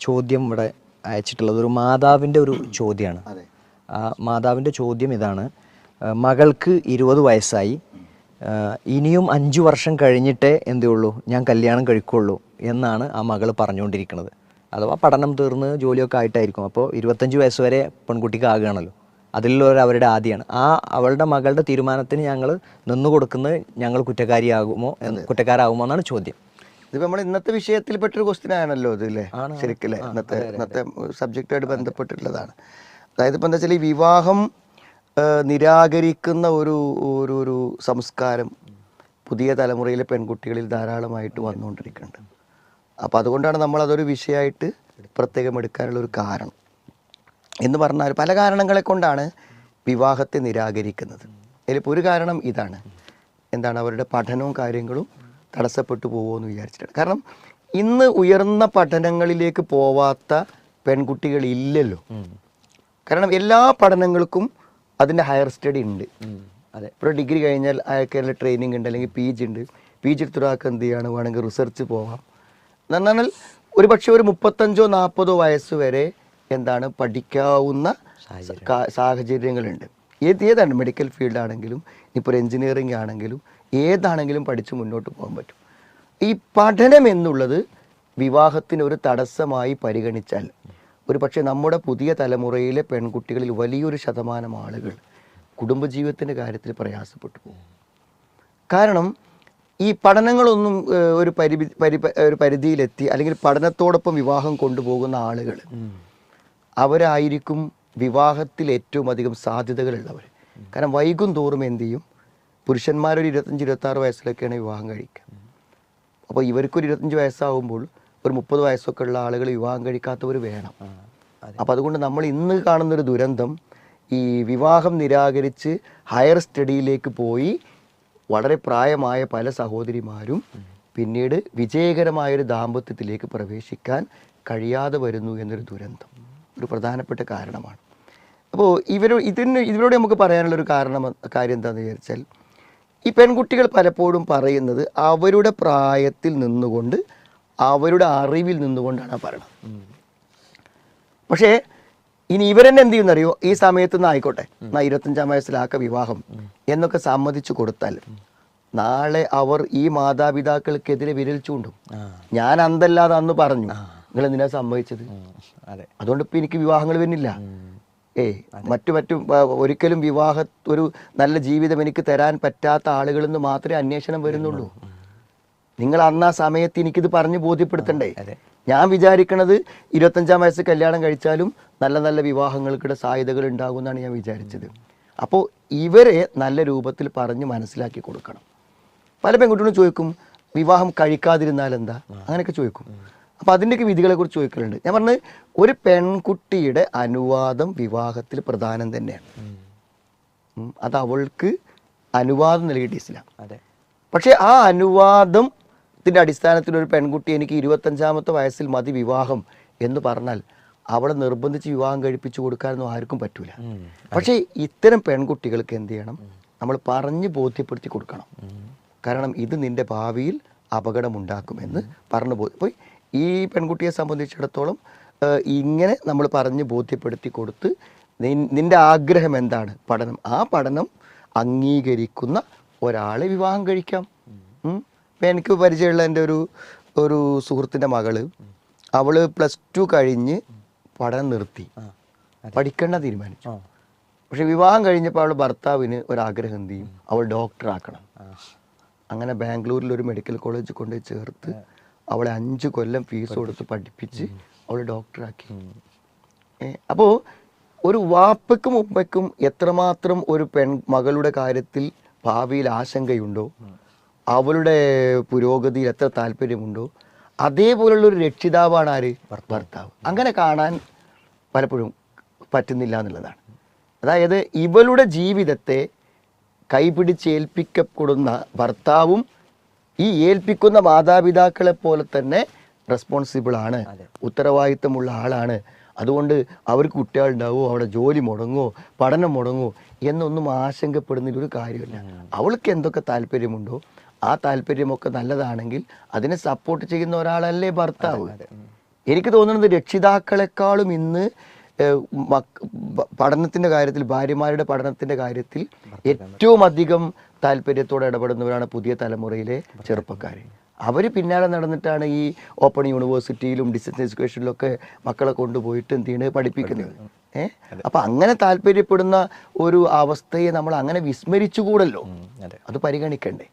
ചോദ്യം ഇവിടെ അയച്ചിട്ടുള്ളത്. ഒരു മാതാവിന്റെ ഒരു ചോദ്യമാണ്. ആ മാതാവിന്റെ ചോദ്യം ഇതാണ്. മകൾക്ക് ഇരുപത് വയസ്സായി. ഇനിയും അഞ്ചു വർഷം കഴിഞ്ഞിട്ടേ എന്തേ ഉള്ളൂ? ഞാൻ കല്യാണം കഴിക്കുള്ളൂ എന്നാണ് ആ മകൾ പറഞ്ഞുകൊണ്ടിരിക്കുന്നത്. അഥവാ പഠനം തീർന്ന് ജോലിയൊക്കെ ആയിട്ടായിരിക്കും. അപ്പോൾ ഇരുപത്തഞ്ച് വയസ്സ് വരെ പെൺകുട്ടിക്ക് ആകുകയാണല്ലോ. അതിലുള്ളവർ അവരുടെ ആദ്യമാണ് ആ അവളുടെ മകളുടെ തീരുമാനത്തിന് ഞങ്ങൾ നിന്നു കൊടുക്കുന്നത് ഞങ്ങൾ കുറ്റക്കാരിയാകുമോ കുറ്റക്കാരാകുമോ എന്നാണ് ചോദ്യം. ഇതിപ്പോ നമ്മൾ ഇന്നത്തെ വിഷയത്തിൽ പെട്ടൊരു ക്വസ്റ്റ്യൻ ആണല്ലോ ഇത് അല്ലേ ശരിക്കല്ലേ? ഇന്നത്തെ ഇന്നത്തെ സബ്ജക്റ്റായിട്ട് ബന്ധപ്പെട്ടിട്ടുള്ളതാണ്. അതായത് ഇപ്പം എന്താ വെച്ചാൽ ഈ വിവാഹം നിരാകരിക്കുന്ന ഒരു ഒരു ഒരു സംസ്കാരം പുതിയ തലമുറയിലെ പെൺകുട്ടികളിൽ ധാരാളമായിട്ട് വന്നുകൊണ്ടിരിക്കുന്നുണ്ട്. അപ്പോൾ അതുകൊണ്ടാണ് നമ്മൾ അതൊരു വിഷയമായിട്ട് പ്രത്യേകം എടുക്കാനുള്ള ഒരു കാരണം. എന്ന് പറഞ്ഞാൽ പല കാരണങ്ങളെ കൊണ്ടാണ് വിവാഹത്തെ നിരാകരിക്കുന്നത്. അതിലിപ്പോൾ ഒരു കാരണം ഇതാണ്. എന്താണ്? അവരുടെ പഠനവും കാര്യങ്ങളും തടസ്സപ്പെട്ടു പോകുമെന്ന് വിചാരിച്ചിട്ടാണ്. കാരണം ഇന്ന് ഉയർന്ന പഠനങ്ങളിലേക്ക് പോവാത്ത പെൺകുട്ടികൾ ഇല്ലല്ലോ. കാരണം എല്ലാ പഠനങ്ങൾക്കും അതിന്റെ ഹയർ സ്റ്റഡി ഉണ്ട്. അതെ. ഇപ്പോൾ ഡിഗ്രി കഴിഞ്ഞാൽ അയാൾക്ക് ട്രെയിനിങ് ഉണ്ട് അല്ലെങ്കിൽ പി ജി ഉണ്ട്. പി ജി എടുത്തൊരാൾക്ക് എന്ത് ചെയ്യാണ്? വേണമെങ്കിൽ റിസർച്ച് പോവാം. എന്ന് പറഞ്ഞാൽ ഒരു പക്ഷേ ഒരു മുപ്പത്തഞ്ചോ നാൽപ്പതോ വയസ്സ് വരെ എന്താണ് പഠിക്കാവുന്ന സാഹചര്യങ്ങളുണ്ട്. ഏത് ഏതാണ് മെഡിക്കൽ ഫീൽഡ് ആണെങ്കിലും ഇപ്പോൾ ഒരു എഞ്ചിനീയറിംഗ് ആണെങ്കിലും ഏതാണെങ്കിലും പഠിച്ച് മുന്നോട്ട് പോകാൻ പറ്റും. ഈ പഠനം എന്നുള്ളത് വിവാഹത്തിന് ഒരു തടസ്സമായി പരിഗണിച്ചാൽ ഒരു പക്ഷേ നമ്മുടെ പുതിയ തലമുറയിലെ പെൺകുട്ടികളിൽ വലിയൊരു ശതമാനം ആളുകൾ കുടുംബജീവിതത്തിന്റെ കാര്യത്തിൽ പ്രയാസപ്പെട്ടു പോകും. കാരണം ഈ പഠനങ്ങളൊന്നും ഒരു പരിധി പരി ഒരു പരിധിയിലെത്തി അല്ലെങ്കിൽ പഠനത്തോടൊപ്പം വിവാഹം കൊണ്ടുപോകുന്ന ആളുകൾ അവരായിരിക്കും വിവാഹത്തിൽ ഏറ്റവും അധികം സാധ്യതകളുള്ളവർ. കാരണം വൈകും തോറും എന്ത് ചെയ്യും? പുരുഷന്മാരൊരു ഇരുപത്തഞ്ച് ഇരുപത്താറ് വയസ്സിലൊക്കെയാണ് വിവാഹം കഴിക്കുക. അപ്പോൾ ഇവർക്കൊരു ഇരുപത്തഞ്ച് വയസ്സാവുമ്പോൾ ഒരു മുപ്പത് വയസ്സൊക്കെ ഉള്ള ആളുകൾ വിവാഹം കഴിക്കാത്തവർ വേണം. അപ്പോൾ അതുകൊണ്ട് നമ്മൾ ഇന്ന് കാണുന്നൊരു ദുരന്തം ഈ വിവാഹം നിരാകരിച്ച് ഹയർ സ്റ്റഡിയിലേക്ക് പോയി വളരെ പ്രായമായ പല സഹോദരിമാരും പിന്നീട് വിജയകരമായൊരു ദാമ്പത്യത്തിലേക്ക് പ്രവേശിക്കാൻ കഴിയാതെ വരുന്നു എന്നൊരു ദുരന്തം. ഒരു പ്രധാനപ്പെട്ട കാരണമാണ്. അപ്പോൾ ഇവർ ഇതിന് ഇതിലൂടെ നമുക്ക് പറയാനുള്ളൊരു കാരണം കാര്യം എന്താണെന്ന് വിചാരിച്ചാൽ ഈ പെൺകുട്ടികൾ പലപ്പോഴും പറയുന്നത് അവരുടെ പ്രായത്തിൽ നിന്നുകൊണ്ട് അവരുടെ അറിവിൽ നിന്നുകൊണ്ടാണ് ആ പറയുന്നത് പക്ഷേ ഇനി ഇവരെന്നെ എന്ത് ചെയ്യുന്നറിയോ? ഈ സമയത്ത് നിന്ന് ആയിക്കോട്ടെ എന്നാ ഇരുപത്തഞ്ചാം വയസ്സിലാക്ക വിവാഹം എന്നൊക്കെ സമ്മതിച്ചു കൊടുത്താൽ നാളെ അവർ ഈ മാതാപിതാക്കൾക്കെതിരെ വിരൽ ചൂണ്ടും. ഞാൻ അന്തല്ലാതെ അന്ന് പറഞ്ഞു നിങ്ങൾ എന്തിനാ സമ്മതിച്ചത്? അതെ. അതുകൊണ്ട് ഇപ്പൊ എനിക്ക് വിവാഹങ്ങൾ വരുന്നില്ല. ഏയ് മറ്റു മറ്റു ഒരിക്കലും വിവാഹ ഒരു നല്ല ജീവിതം എനിക്ക് തരാൻ പറ്റാത്ത ആളുകളിൽ നിന്ന് മാത്രമേ അന്വേഷണം വരുന്നുള്ളൂ. നിങ്ങൾ അന്ന് ആ സമയത്ത് എനിക്കിത് പറഞ്ഞ് ബോധ്യപ്പെടുത്തണ്ടേ? ഞാൻ വിചാരിക്കണത് ഇരുപത്തഞ്ചാം വയസ്സ് കല്യാണം കഴിച്ചാലും നല്ല നല്ല വിവാഹങ്ങൾക്കിടെ സാധ്യതകൾ ഉണ്ടാകുമെന്നാണ് ഞാൻ വിചാരിച്ചത്. അപ്പോൾ ഇവരെ നല്ല രൂപത്തിൽ പറഞ്ഞ് മനസ്സിലാക്കി കൊടുക്കണം. പല പെൺകുട്ടികളും ചോദിക്കും വിവാഹം കഴിക്കാതിരുന്നാൽ എന്താ അങ്ങനെയൊക്കെ ചോദിക്കും. അപ്പോൾ അതിന്റെയൊക്കെ വിധികളെക്കുറിച്ച് ചോദിക്കലുണ്ട്. ഞാൻ പറഞ്ഞത് ഒരു പെൺകുട്ടിയുടെ അനുവാദം വിവാഹത്തിൽ പ്രധാനം തന്നെയാണ്. അത് അവൾക്ക് അനുവാദം നൽകിയിട്ട് ഇസ്ലാം. അതെ. പക്ഷേ ആ അനുവാദത്തിന്റെ അടിസ്ഥാനത്തിൽ ഒരു പെൺകുട്ടി എനിക്ക് ഇരുപത്തഞ്ചാമത്തെ വയസ്സിൽ മതി വിവാഹം എന്ന് പറഞ്ഞാൽ അവളെ നിർബന്ധിച്ച് വിവാഹം കഴിപ്പിച്ചു കൊടുക്കാനൊന്നും ആർക്കും പറ്റൂല. പക്ഷേ ഇത്തരം പെൺകുട്ടികൾക്ക് എന്ത് ചെയ്യണം? നമ്മൾ പറഞ്ഞ് ബോധ്യപ്പെടുത്തി കൊടുക്കണം. കാരണം ഇത് നിന്റെ ഭാവിയിൽ അപകടമുണ്ടാക്കുമെന്ന് പറഞ്ഞു പോയി ഈ പെൺകുട്ടിയെ സംബന്ധിച്ചിടത്തോളം ഇങ്ങനെ നമ്മൾ പറഞ്ഞ് ബോധ്യപ്പെടുത്തി കൊടുത്ത് നിന്റെ ആഗ്രഹം എന്താണ്? പഠനം. ആ പഠനം അംഗീകരിക്കുന്ന ഒരാളെ വിവാഹം കഴിക്കാം. എനിക്ക് പരിചയമുള്ള എന്റെ ഒരു ഒരു സുഹൃത്തിന്റെ മകൾ അവൾ പ്ലസ് ടു കഴിഞ്ഞ് പഠനം നിർത്തി. പഠിക്കേണ്ട തീരുമാനിച്ചു. പക്ഷെ വിവാഹം കഴിഞ്ഞപ്പോൾ അവൾ ഭർത്താവിന് ഒരാഗ്രഹം എന്ത് ചെയ്യും? അവൾ ഡോക്ടറാക്കണം. അങ്ങനെ ബാംഗ്ലൂരിൽ ഒരു മെഡിക്കൽ കോളേജ് കൊണ്ടുപോയി ചേർത്ത് അവളെ അഞ്ച് കൊല്ലം ഫീസ് കൊടുത്ത് പഠിപ്പിച്ച് അവളെ ഡോക്ടറാക്കി അപ്പോൾ അപ്പോ ഒരു വാപ്പയ്ക്കും ഉമ്മയ്ക്കും എത്രമാത്രം ഒരു പെൺ മകളുടെ കാര്യത്തിൽ ഭാവിയിൽ ആശങ്കയുണ്ടോ? അവളുടെ പുരോഗതിയിൽ എത്ര താല്പര്യമുണ്ടോ? അതേപോലുള്ള ഒരു രക്ഷിതാവാണ് ആര്? ഭർത്താവ്. അങ്ങനെ കാണാൻ പലപ്പോഴും പറ്റുന്നില്ല എന്നുള്ളതാണ്. അതായത് ഇവളുടെ ജീവിതത്തെ കൈപിടിച്ചേൽപ്പിക്കപ്പെടുന്ന ഭർത്താവും ഈ ഏൽപ്പിക്കുന്ന മാതാപിതാക്കളെ പോലെ തന്നെ റെസ്പോൺസിബിൾ ആണ്. ഉത്തരവാദിത്തമുള്ള ആളാണ്. അതുകൊണ്ട് അവർക്ക് കുട്ടികളുണ്ടാവോ അവിടെ ജോലി മുടങ്ങോ പഠനം മുടങ്ങോ എന്നൊന്നും ആശങ്കപ്പെടുന്നതിൽ ഒരു കാര്യമില്ല അവൾക്ക് എന്തൊക്കെ താല്പര്യമുണ്ടോ ആ താല്പര്യമൊക്കെ നല്ലതാണെങ്കിൽ അതിനെ സപ്പോർട്ട് ചെയ്യുന്ന ഒരാളല്ലേ ഭർത്താവ്. എനിക്ക് തോന്നുന്നത് രക്ഷിതാക്കളെക്കാളും ഇന്ന് പഠനത്തിന്റെ കാര്യത്തിൽ ഭാര്യമാരുടെ പഠനത്തിന്റെ കാര്യത്തിൽ ഏറ്റവും അധികം താല്പര്യത്തോടെ ഇടപെടുന്നവരാണ് പുതിയ തലമുറയിലെ ചെറുപ്പക്കാർ അവർ പിന്നാലെ നടന്നിട്ടാണ് ഈ ഓപ്പൺ യൂണിവേഴ്സിറ്റിയിലും ഡിസ്റ്റൻസ് എഡ്യൂക്കേഷനിലും ഒക്കെ മക്കളെ കൊണ്ടുപോയിട്ട് എന്ത് ചെയ്യണത് പഠിപ്പിക്കുന്നത്. ഏഹ്? അപ്പം അങ്ങനെ താല്പര്യപ്പെടുന്ന ഒരു അവസ്ഥയെ നമ്മൾ അങ്ങനെ വിസ്മരിച്ചുകൂടല്ലോ. അതെ. അത് പരിഗണിക്കണ്ടേ?